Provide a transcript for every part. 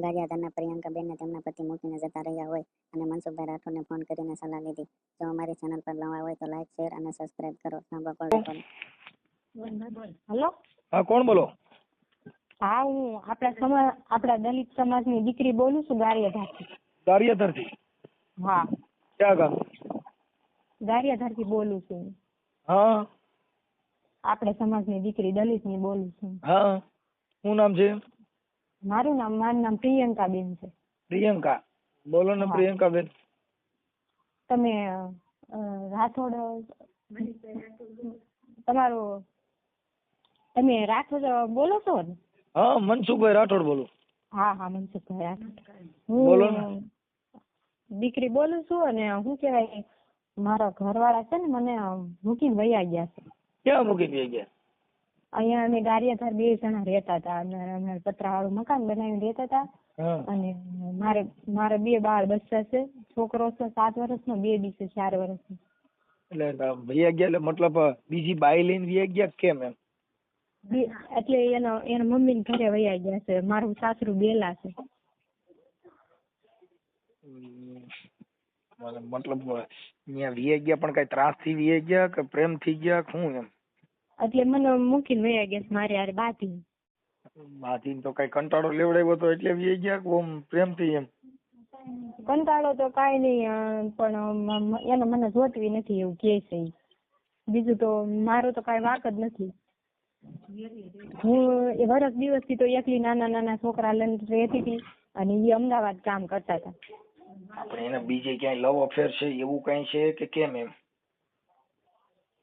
ગારિયાધારના પ્રિયંકાબેનને તેમના પતિ મૂકીને જતા રહ્યા હોય અને મનસુખભાઈ રાઠોડને ફોન કરીને સલાહ લીધી. જો અમારી ચેનલ પર નવા હોય તો લાઈક શેર અને સબસ્ક્રાઇબ કરો. સાંભળો કોલ હેલો? હા કોણ બોલો? હા હું આપણા સમાજ આપણા દલિત સમાજની દીકરી બોલું છું ગારિયાધારથી. ગારિયાધારથી? હા. ક્યાં ગામ? ગારિયાધારથી બોલું છું. હા. આપણે સમાજની દીકરી દલિતની બોલું છું. હા. શું નામ છે? મારું નામ મારું નામ પ્રિયંકાબેન છે. પ્રિયંકા? બોલો ને પ્રિયંકા બેન તમે રાઠોડ તમારો તમે રાઠોડ બોલો છો ને? હા મનસુખભાઈ રાઠોડ બોલું. હા હા મનસુખભાઈ રાઠોડ. બોલો દીકરી બોલું છું અને હું કહેવાય મારા ઘરવાળા છે ને મને મૂકીને વયા ગયા છે. ક્યાં મૂકી દઈ ગયા? અહીંયા અમે ગારિયાધાર બે જણા રહેતા હતા. અને અમે પતરાવાળું મકાન બનાવીને રહેતા હતા. અને મારે મારે બે બાળ બચ્ચા છે. છોકરો છે સાત વર્ષનો બેબી છે ચાર વર્ષનો. એટલે ભૈયા ગયા એટલે મતલબ બીજી બાઈ લઈને વ્યા ગયા કેમ એમ? એટલે એનો એના મમ્મી ઘરે વયા ગયા છે. મારું સાસરું બેલા છે. મતલબ ત્યાં વ્યા ગયા પણ કઈ ત્રાસથી વ્યા ગયા કે પ્રેમ થઈ ગયા શું એમ? એટલે મને મૂકીને વયા ગયા મારે હારે બાધી બાથી તો કઈ કંટાળો લેવડાવ્યો તો એટલે વયા ગયા કે ઓમ પ્રેમથી એમ? કંટાળો તો કાઈ નહીં પણ એને મને જોતવી નથી એવું કહે છે બીજું તો મારો તો કઈ વાક જ નથી. હું એ વરસ દિવસથી તો એકલી નાના નાના છોકરા લઈને રહેતી હતી અને એ અમદાવાદ કામ કરતા હતા. આપણે એને બીજે ક્યાંય લવ અફેર છે એવું કઈ છે કે કેમ એમ?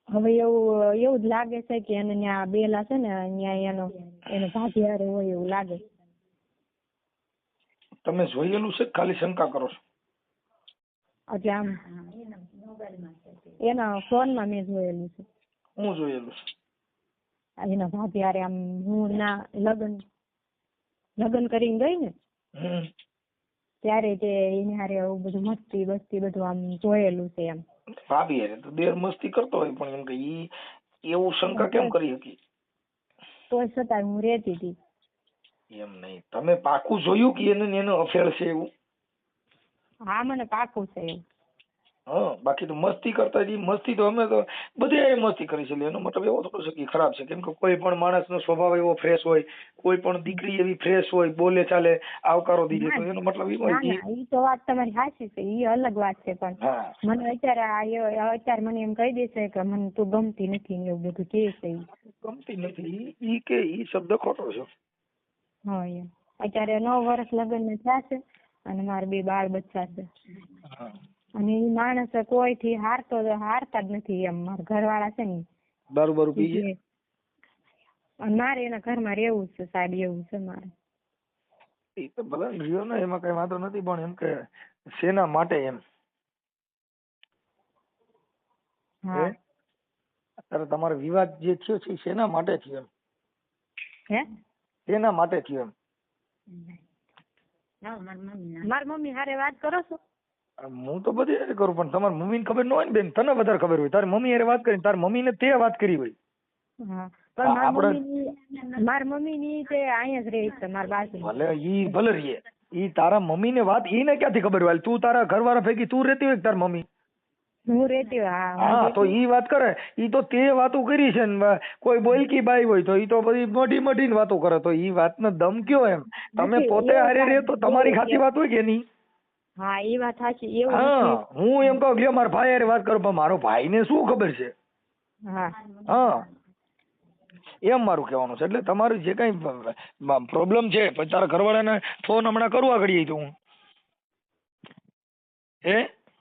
હવે એવું એવું જ લાગે છે કે એને ત્યાં બેલા છે ને ત્યાં એનો એનો ભાગીદાર હોય એવું લાગે. તમે જોયેલું છે ખાલી શંકા કરો છો? એટલે આમ એના ફોનમાં મેં જોયેલું છે. હું જોયેલું છે? એના ભાભી આમ હું ના લગ્ન લગ્ન કરીને ગઈ ને? ત્યારે તે એની હારે આવું બધું મસ્તી બસ્તી બધું આમ જોયેલું છે એમ. ભાભી હારે તો દેર મસ્તી કરતો હોય પણ એમ કે ઈ એવું શંકા કેમ કરી હતી તોય છતાં હું રહેતી હતી એમ નહીં. તમે પાકું જોયું કે એને એનો અફેર છે એવું? હા મને પાકું છે એવું હા બાકી તો મસ્તી કરતા હતી મસ્તી તો અમે તો બધે મસ્તી કરી છે એટલે એનો મતલબ એવો થોડો છે કે ખરાબ છે. કેમ કે કોઈ પણ માણસનો સ્વભાવ એવો ફ્રેશ હોય કોઈ પણ દીકરી એવી ફ્રેશ હોય બોલે ચાલે આવકારો દીધે તો એનો મતલબ એવો ના ના ઈ તો વાત તમારી સાચી છે. ઈ અલગ વાત છે પણ મને અત્યારે આ અત્યારે મને એમ કહી દેશે કે મને તું ગમતી નથી ને એવું બધું કે છે ગમતી નથી. ઈ- ઈ કે ઈ શબ્દ ખોટો છે. હા અત્યારે નવ વર્ષ લગ્ન થયા છે અને મારે બે બાળ બચ્ચા છે. હા. અને એ માણસ કોઈથી હારતો હારતા જ નથી એમ. મારા ઘરવાળા છે ને બરોબર દારૂ બારૂ પી અને મારે એના ઘરમાં રહેવું છે સાહેબ એવું છે મારે. એ તો ભલે રહ્યો ને એમાં કઈ વાંધો નથી પણ એમ કે શેના માટે એમ? હા. અત્યારે તમારો વિવાદ જે થયો છે શેના માટે થયો એમ? હે? શેના માટે થયો એમ? મારી મમ્મી હારે વાત કરો છો? હું તો બધી રીતે કરું પણ તમારી મમ્મીને ખબર ન હોય ને બેન તને વધારે ખબર હોય. તારી મમ્મી હારે વાત કરી તારી મમ્મીને તે વાત કરી હોય. મારી મમ્મી ની તે અહીંયા જ રહે છે મારી બાજુ ભલે ઈ ભલે રહીએ. ઈ તારા મમ્મીને વાત ઈને ક્યાંથી ખબર હોય? તું તારા ઘરવાળા ભેગી તું રહેતી હોય તારી મમ્મી? હું રહેતી હા તો ઈ વાત કરે. ઈ તો તે વાતો કરી છે ને કોઈ બોલકી બાઈ હોય તો ઈ તો બધી મોટી મોટી વાતો કરે. તો ઈ વાતનો દમ કયો એમ? તમે પોતે હારે રહે તો તમારી. ખાતી વાત હોય કે નહીં? હા એ વાત સાચી એવું હા હું એમ કહું લ્યો મારા ભાઈ હારે વાત કરું પણ મારો ભાઈને શું ખબર છે? હા. હા. એમ મારું કહેવાનું છે એટલે તમારું જે કઈ પ્રોબ્લેમ છે પછી તારા ઘરવાળાને ફોન હમણાં કરવા કરી તો હું. હે?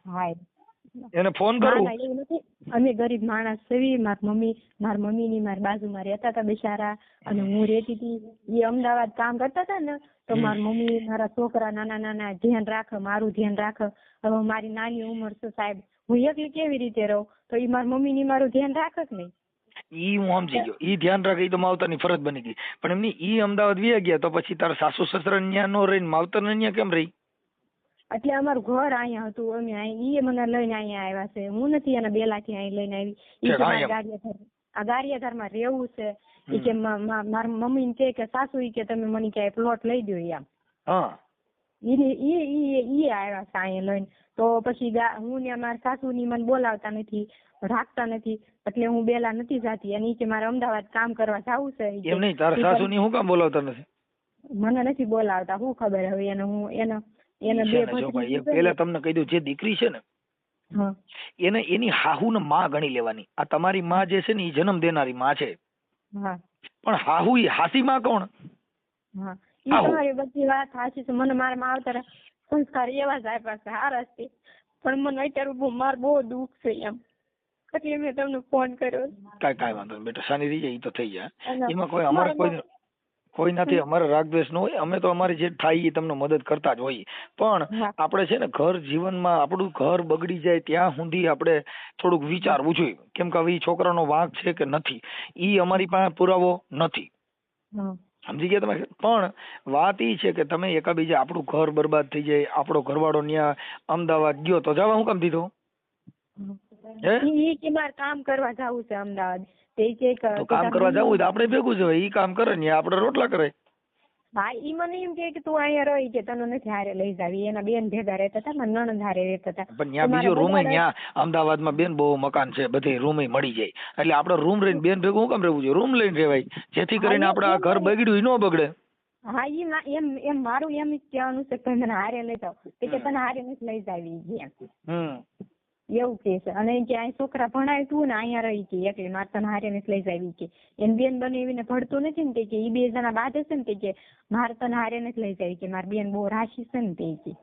હા એને ફોન ના કરું? અમે ગરીબ માણસ છીએ માર મમ્મી માર મમ્મી ની મારી બાજુમાં રહેતા હતા બિચારા અને હું રહેતી હતી એ અમદાવાદ કામ કરતા હતા ને તો. મારી મમ્મી મારા છોકરા નાના નાના ધ્યાન રાખે મારું ધ્યાન રાખે. હવે મારી નાની ઉંમર છે સાહેબ. હું એકલી કેવી રીતે રહું? તો એ મારી મમ્મી ની મારું ધ્યાન રાખે કે નહીં? ઈ હું સમજી ગયો. ઈ ધ્યાન રાખે ઈ તો માવતરની ફરજ બની ગઈ. પણ એમની ઈ અમદાવાદ વી ગયા તો પછી તારા સાસુ સસરા ન્યા નો રહીને માવતર ન્યા કેમ રહી? એટલે અમારું ઘર અહીંયા હતું. અમે અહીં ઈ મને લઈને અહીંયા આવ્યા છે. હું નથી એના બેલાથી અહીં લઈને આવી. ઈ. ગારિયાધાર આ ગારિયાધારમાં રહેવું છે. ઈ કે મારી મમ્મી ને કે સાસુ ઈ કે તમે મને ક્યાંય પ્લોટ લઈ દો એમ હા. ઈ આવ્યા અહીંયા લઈને. તો પછી હું ને મારા સાસુ ની મને બોલાવતા નથી રાખતા નથી એટલે હું બેલા નથી જાતી. અને કે મારે અમદાવાદ કામ કરવા જવું છે. એમ નહીં તારા સાસુ ની હું કામ બોલાવતા નથી? મને નથી બોલાવતા હું ખબર હવે એને હું એને એને બે પેલા તમને કહી દઉં જે દીકરી છે ને હા. એને એની હાહુ ને માં ગણી લેવાની. આ તમારી માં જે છે ને એ જન્મ દેનારી માં છે. પણ હાહુ ઈ હાસી માં કોણ હા તમારી બધી વાત હાસી છે. મને મારા માવતર સંસ્કાર એવા જ આપ્યા છે સારા છે. પણ મને અત્યારે બહુ માર બહુ દુઃખ છે એમ. એટલે મેં તમને ફોન કર્યો. કાંઈ કાંઈ વાંધો નહીં બેટા શાની રહી જાય તો થઈ જાય. એમાં કોઈ અમારે કોઈ કોઈ નથી અમારે રાગદ્વેષ ન હોય અમે તો અમારી જે થાય એ તમને મદદ કરતા જ હોઈએ. પણ આપણે છે ને ઘર જીવનમાં આપણું ઘર બગડી જાય ત્યાં સુધી આપણે થોડુંક વિચારવું જોઈએ. કેમ કે હવે છોકરાનો વાંક છે કે નથી ઈ અમારી પાસે પુરાવો નથી. સમજી ગયા તમે? પણ વાત ઈ છે કે તમે એકાબીજા આપણું ઘર બરબાદ થઈ જાય આપણો ઘરવાળો ન્યા અમદાવાદ ગયો તો જવા હું કામ દીધો? હે? કામ કરવા જવું છે અમદાવાદ. તે કે કામ કરવા જવું હોય તો આપણે ભેગું જવાય ઈ કામ કરે ને આપણે રોટલા કરે. હા ઈ મને એમ કે તું અહીંયા રહી કે તને નથી હારે લઈ જાવી એના બેન ભેગા રહેતા હતા મારા નણંદ હારે રહેતા હતા. પણ ત્યાં બીજો રૂમ ત્યાં અમદાવાદમાં બેન બહુ મકાન છે બધે રૂમ મળી જાય. એટલે આપણે રૂમ રહીને બેન ભેગું કામ રહેવું જોઈએ? રૂમ લઈને રહેવાય. જેથી કરીને આપણે આ ઘર બગડ્યું ન બગડે. હા ઈ એમ એમ મારું એમ કહેવાનું છે કે મને હારે લઈ જાવ. કે તને હારે નથી લઈ જાવી એમ. એવું કે છે. અને કે અહીં છોકરા ભણાય તું ને અહીંયા રહી કે એટલે મારે તને હારે ને લઈ જાવી કે. એમ બેન બનાવીને ભણતું નથી ને કે એ બે જણા બાદ હશે ને કે મારે તને હારે ને લઈ જાવી કે મારી બેન બહુ રાશી છે ને તે કે.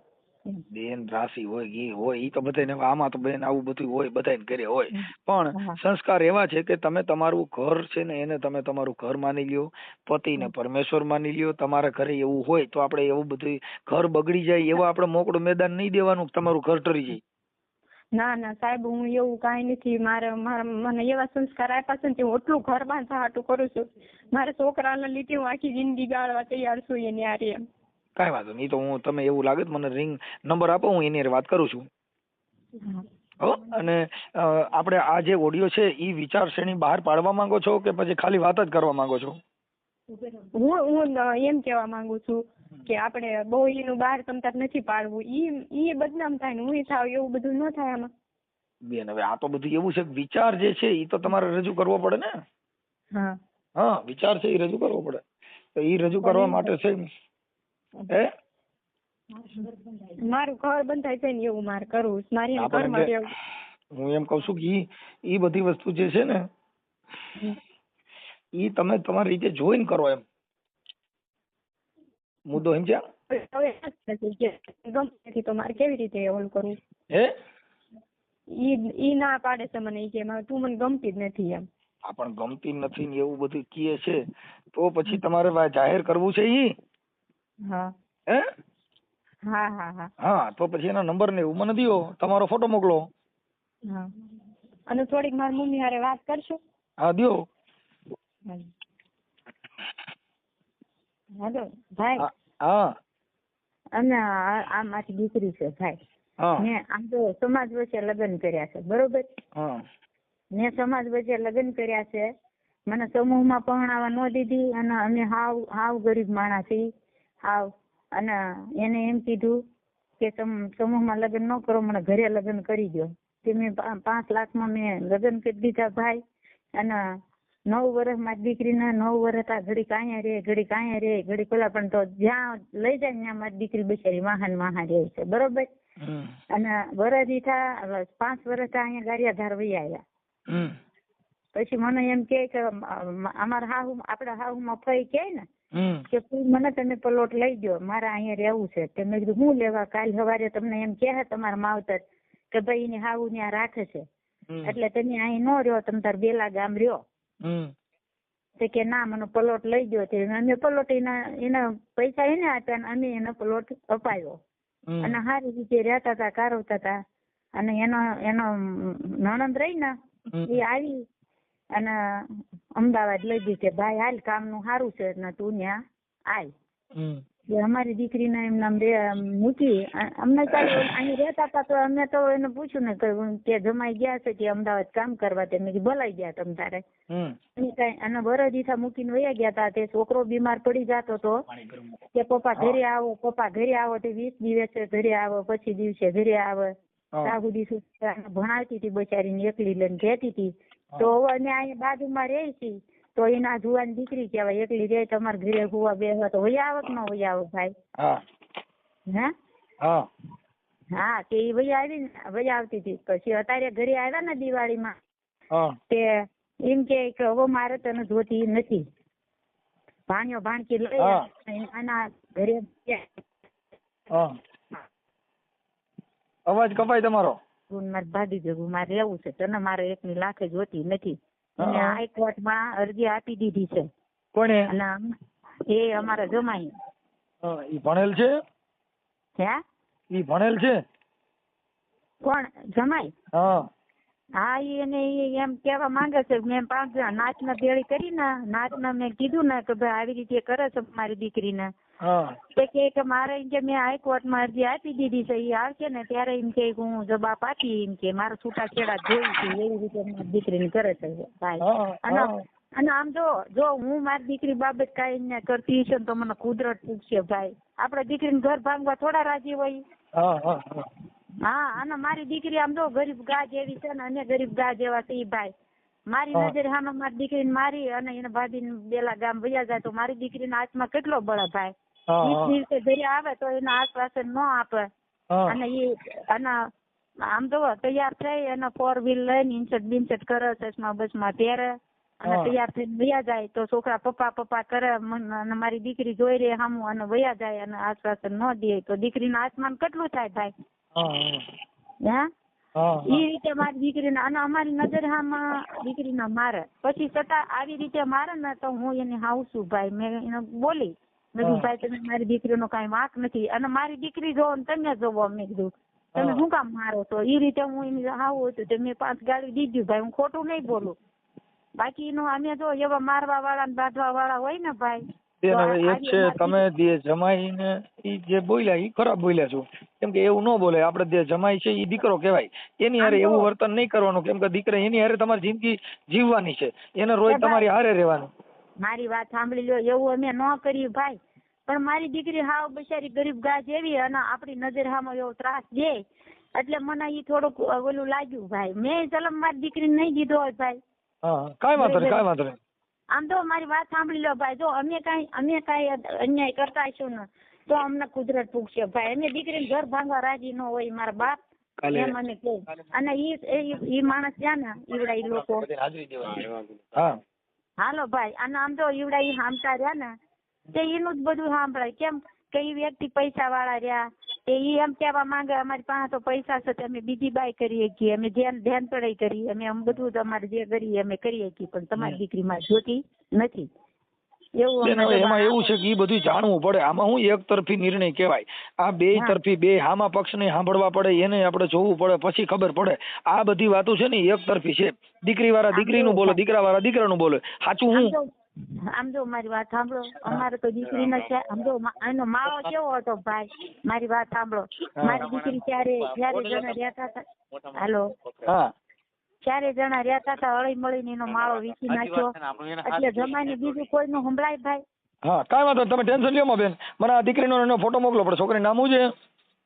બેન રાશિ હોય ઈ હોય ઈ તો બધાને આમાં તો બેન આવું બધું હોય બધાને ઘરે હોય. પણ સંસ્કાર એવા છે કે તમે તમારું ઘર છે ને એને તમે તમારું ઘર માની લ્યો પતિને પરમેશ્વર માની લ્યો તમારા ઘરે એવું હોય તો આપણે એવું બધું ઘર બગડી જાય એવા આપણે મોકળું મેદાન નહીં દેવાનું તમારું ઘર ટરી જાય. ના ના સાહેબ હું એવું કાંઈ નથી. મારે મને એવા સંસ્કાર આપ્યા છે ને તે હું એટલું ઘર બાંધવા હાટું કરું છું. મારા છોકરાને લીધે હું આખી જિંદગી ગાળવા તૈયાર છું એની આરે એમ. કાંઈ વાંધો નહીં તો હું તમે એવું લાગે તો મને રિંગ નંબર આપો હું એની વાત કરું છું. હો અને આપણે આ જે ઓડિયો છે એ વિચાર શ્રેણી બહાર પાડવા માંગો છો કે પછી ખાલી વાત જ કરવા માંગો છો? હું હું એમ કહેવા માંગુ છું. કે આપણે બહુ એનું બહાર તમતાર નથી પાડવું. ઈ ઈ બદનામ થાય ને હું થાવ એવું બધું ન થાય આમાં. બેન હવે આ તો બધું એવું છે વિચાર જે છે ઈ તો તમારે રજૂ કરવો પડે ને. હા. હા વિચાર છે ઈ રજૂ કરવો પડે. તો ઈ રજૂ કરવા માટે છે હે? મારું ઘર બંધાય છે ને એવું મારે કરવું મારી ઘરમાં રહેવું હું એમ કઉ છું કે ઈ ઈ બધી વસ્તુ જે છે ને ઈ તમે તમારી રીતે જોઈન કરો એમ. મુદ્દો સમજ્યા? તો મારે કેવી રીતે ઓલું કરવું હે? ઈ ઈ ના પાડે છે મને ઈ કે તું મને ગમતી જ નથી એમ. આ પણ ગમતી નથી ને એવું બધું કીએ છે. તો પછી તમારે જાહેર કરવું છે ઈ? હા. હે? હા હા હા. હા તો પછી એના નંબર ને એવું મને દિયો. તમારો ફોટો મોકલો. હા. અને થોડીક મારી મમ્મી હારે વાત કરશો. હા દ્યો. હેલો ભાઈ. હા અને આ મારી દીકરી છે ભાઈ. મેં આમ તો સમાજ વચ્ચે લગ્ન કર્યા છે બરોબર? મેં સમાજ વચ્ચે લગ્ન કર્યા છે મને સમૂહમાં પરણાવવા ન દીધી અને અમે હાવ હાવ ગરીબ માણસ છીએ. હાવ. અને એને એમ કીધું કે સમ- સમૂહમાં લગ્ન ન કરો મને ઘરે લગ્ન કરી દો તે મેં પાંચ લાખમાં મેં લગ્ન કરી દીધા ભાઈ. અને નવ વર્ષ મારી દીકરીને નવ વર્ષ આ ઘડી કાંયા રે ઘડી કાંયા રે ઘડી પેલા પણ તો જ્યાં લઈ જાય ત્યાં મારી દીકરી બિચારી વાહન વાહન રહે છે બરોબર? અને વરસ દીઠા પાંચ વર્ષ અહીંયા ગારિયાધાર વહી આવ્યા. પછી મને એમ કે કે અમારા હાહુ આપડા હાહુમાં ફઈ કે ને કે મને તમે પ્લોટ લઈ ગયો મારે અહીંયા રહેવું છે. તે મેં કીધું હું લેવા? કાલ સવારે તમને એમ કહે તમારા માવતર કે ભાઈ એની હાહુ ત્યાં રાખે છે. એટલે તમે અહીં ન રહ્યો તમે તાર બેલા ગામ રહ્યો. તે કે ના મને પ્લોટ લઈ ગયો છે. અમે પ્લોટ એના એના પૈસા એને આપ્યા અને અમે એનો પ્લોટ અપાયો. અને સારી રીતે રહેતા હતા કારવતા હતા. અને એનો એનો નણંદ રહી ને એ આવી અને અમદાવાદ લઈ ગઈ કે ભાઈ હાલ કામનું સારું છે ને તું ત્યાં આય. કે અમારી દીકરીને એમ નામ મૂકી. અમને ચાલો અહીં રહેતા હતા તો અમે તો એને પૂછ્યું ને કે જમાઈ ગયા છે કે અમદાવાદ કામ કરવા તે મેં કીધું ગયા તમ તારે. કઈ અને વરસ મૂકીને વયા ગયા હતા તે છોકરો બીમાર પડી જતો તો કે પપ્પા ઘરે આવો પપ્પા ઘરે આવો તે વીસ દિવસે ઘરે આવો પછી દિવસે ઘરે આવે. સાહુ દિવસે ભણાવતી હતી બચારીને એકલી લઈને રહેતી હતી. તો અમે અહીંયા બાજુમાં રહી છીએ તો એના જુવાની દીકરી કહેવાય એકલી રે તમારે ઘરે હુવા બેહવા તો વયા આવક ન વયા આવો ભાઈ. હા. હે? હા. હા તે ઈ વયા આવી ને વયા આવતી હતી. પછી અત્યારે ઘરે આવ્યા ને દિવાળીમાં હા. તે એમ કે કે હવે મારે તને જોતી નથી. ભાણ્યો ભાણકી લઈ હા. આવે. આના ઘરે હા. અવાજ કપાય તમારો? ગુણ મારે ભાગી ભાભી મારે રહેવું છે. તને મારે એકની લાખે જોતી નથી. હા. હાઈકોર્ટમાં અરજી આપી દીધી છે. કોને અને એ અમારા જમાઈ. હા, ઈ ભણેલ છે? હે? ઈ ભણેલ છે? કોણ? જમાઈ? હા. હા એને એમ કેવા માંગે છે મેં પાંચ નાચના ભેળી કરી ને નાચના મેં કીધું ને કે ભાઈ આવી રીતે કરે છે મારી દીકરીને. તે કે કે મારે એમ કે મેં હાઈકોર્ટમાં અરજી આપી દીધી છે એ આવશે ને ત્યારે એમ કે હું જવાબ આપી એમ કે મારા છૂટાછેડા જોઈ છે એવી રીતે મારી દીકરીને કરે છે ભાઈ. અને અને આમ જો જો હું મારી દીકરી બાબત કાંઈ ને કરતી હશે તો મને કુદરત પૂછશે ભાઈ. આપણે દીકરીને ઘર ભાંગવા થોડા રાજી હોય. હા અને મારી દીકરી આમ જો ગરીબ ગા જેવી છે ને અને ગરીબ ગા જેવા છે એ ભાઈ. મારી. નજર સામે મારી દીકરીને મારી અને એને ભાભીને બેલા ગામ વયા જાય તો મારી દીકરીના હાથમાં કેટલો બળ ભાઈ? દિવસે ઘરે આવે તો એના આશ્વાસન ન આપે. અને એ અને આમ જો તૈયાર થઈ અને ફોર વ્હીલ લઈને ઇન્સર્ટ બિન્સર્ટ કરે ચશ્મા બસમાં પહેરે. અને તૈયાર થઈને વયા જાય તો છોકરા પપ્પા પપ્પા કરે અને મારી દીકરી જોઈ રહી સામું અને વયા જાય અને આશ્વાસન ન દે. તો દીકરીના આસમાન કેટલું થાય ભાઈ? હા એ રીતે મારી દીકરીને અને અમારી નજર હામાં દીકરીને મારે. પછી છતાં આવી રીતે મારે ને તો હું એને હાવશું ભાઈ. મેં એને બોલી કીધું ભાઈ તમે મારી દીકરીનો કાંઈ વાંક નથી. અને મારી દીકરી જોવો ને તમે જોવો મેં કીધું તમે શું કામ મારો છો? એ રીતે હું એની આવું હતું તો મેં પાંચ ગાડી દીધી. ભાઈ હું ખોટું નહીં બોલું. બાકી એનું અમે જો એવા મારવા વાળા ને બાંધવા વાળા હોય ને ભાઈ તો છે તમે જે જમાઈને ઈ જે બોલ્યા ઈ ખરાબ બોલ્યા છો. કેમ કે એવું ન બોલે. આપણે જે જમાઈ છે ઈ દીકરો કહેવાય. એની હારે એવું વર્તન નહીં કરવાનું. કેમ કે દીકરા એની હારે તમારી જિંદગી જીવવાની છે. એને રોજ તમારી હારે રહેવાનું. મારી વાત સાંભળી લો એવું અમે ન કર્યું ભાઈ. પણ મારી દીકરી હાવ બિચારી ગરીબ ગા જેવી અને આપણી નજર હામાં એવો ત્રાસ દે એટલે મને ઈ થોડુંક ઓલું લાગ્યું ભાઈ. મેં ચલમ મારી દીકરીને નહીં દીધો હોય ભાઈ. હા હા. વાંધો નહીં કઈ વાંધો નહીં. આમ તો મારી વાત સાંભળી લો ભાઈ. જો અમે કઈ અમે કઈ અન્યાય કરતા હશું ને તો અમને કુદરત પૂછશે ભાઈ. અમે દીકરીને ઘર ભાંગવા રાજી ન હોય મારા બાપ એમ અમે કહે. અને ઈ ઈ- ઈ માણસ છે ને ઈવડા ઈ લોકો. હા. હાલો ભાઈ અને આમ તો ઈવડા ઈ હામતા રહ્યા ને તે એનું જ બધું સાંભળાય કેમ કે ઈ વ્યક્તિ પૈસા વાળા રહ્યા તે ઈ એમ કહેવા માંગે અમારી પાસે તો પૈસા છે તે અમે બીજી બાય કરીએ છીએ અમે ધ્યાન ધ્યાન પડાઈ કરીએ અમે આમ બધું તમારે જે કરીએ અમે કરીએ છીએ પણ તમારી દીકરી માં જોતી નથી. બેન હવે એમાં એવું છે કે એ બધું જાણવું પડે. આમાં હું એક તરફી નિર્ણય કહેવાય. આ બે તરફી બે હામા પક્ષને સાંભળવા પડે એને આપણે જોવું પડે પછી ખબર પડે. આ બધી વાતો છે ને એક તરફી છે. દીકરી વાળા દીકરી દીકરીનું બોલે દીકરા વાળા દીકરાનું બોલે. સાચું હું? આમ જો મારી વાત સાંભળો. અમારે તો દીકરીનો છે. આમ જો એનો માવો કેવો હતો ભાઈ? મારી વાત સાંભળો. મારી દીકરી ત્યારે ત્યારે જણા રહેતા હતા? હાલો. હા. ચારે જણા રહેતા હતા હળી મળીને એનો માળો વીસી નાખ્યો. એટલે જમાઈને બીજું કોઈનું સંભળાય ભાઈ. હા કાંઈ વાંધો તમે ટેન્શન લ્યો બેન. મને આ દીકરીનો એનો ફોટો મોકલો પડે છોકરી નામ શું છે?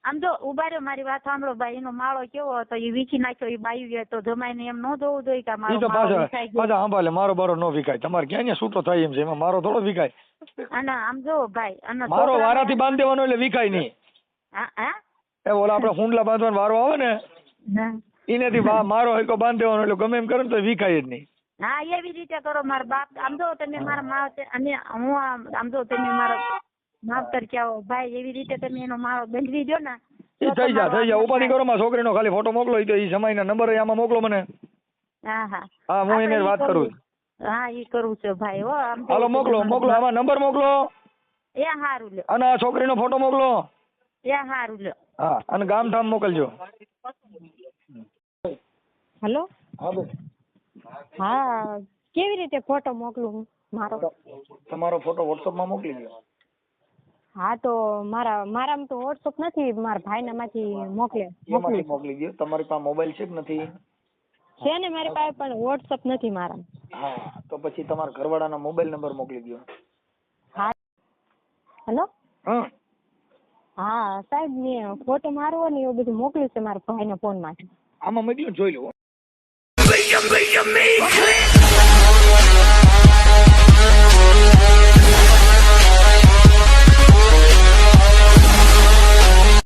આમ જો ઊભા રહ્યો મારી વાત સાંભળો ભાઈ એનો માળો કેવો હતો એ વીખી નાખ્યો એ બાયું ગયો તો જમાઈને એમ ન જોવું જોઈએ કે મારો તો માળો પાછા ગયો. પાછા સાંભળે મારો બારો નો વિકાય તમારે ક્યાં ન્યા છૂટો થાય એમ છે એમાં મારો થોડો વિકાય અને આમ જો ભાઈ અને મારો વારાથી બાંધી દેવાનો એટલે વિકાય નહીં. હા હા? એ ઓલા આપણે હુંડલા બાંધવાનો વારો આવે ને. એનેથી મારો હરકો બાંધી દેવાનો એટલે ગમે એમ કરે તો વિકાય જ નહીં. હા એવી રીતે કરો. મારા બાપ આમ જો તમે મારા માવ અને હું આમ જો તમે મારા માવતર કહેવો ભાઈ એવી રીતે તમે એનો માળો બંધવી દો ને એ થઈ જા થઈ જા. ઉપાધિ કરો માં છોકરીનો ખાલી ફોટો મોકલો તો ઈ સમયના નંબર આમાં મોકલો મને. હા હા. હા એને વાત કરું. હા એ કરવું છે ભાઈ હો. હાલો મોકલો મોકલો આમાં નંબર મોકલો. એ હારું લ્યો. અને આ છોકરીનો ફોટો મોકલો. એ હારું લ્યો. હા અને ગામ ઠામ મોકલજો. હેલો? હા બેન હા કેવી રીતે ફોટો મોકલું હું? મારો? તમારો ફોટો WhatsApp માં મોકલી દો. હા તો મારા મારામાં તો વોટ્સઅપ નથી મારા ભાઈના માંથી મોકલે એમાંથી મોકલી મોકલી દો. તમારી પાસે મોબાઈલ છે કે નથી? છે ને મારી પાસે પણ વોટ્સઅપ નથી મારા. હા તો પછી તમારા ઘરવાળાના મોબાઈલ નંબર મોકલી દો હા. હેલો? હા. હા સાહેબ મેં ફોટો મારવો ને એવું બધું મોકલ્યું છે મારા ભાઈના ફોનમાંથી આમાં મોકલ્યું જોઈ લો you, you, you, me, click!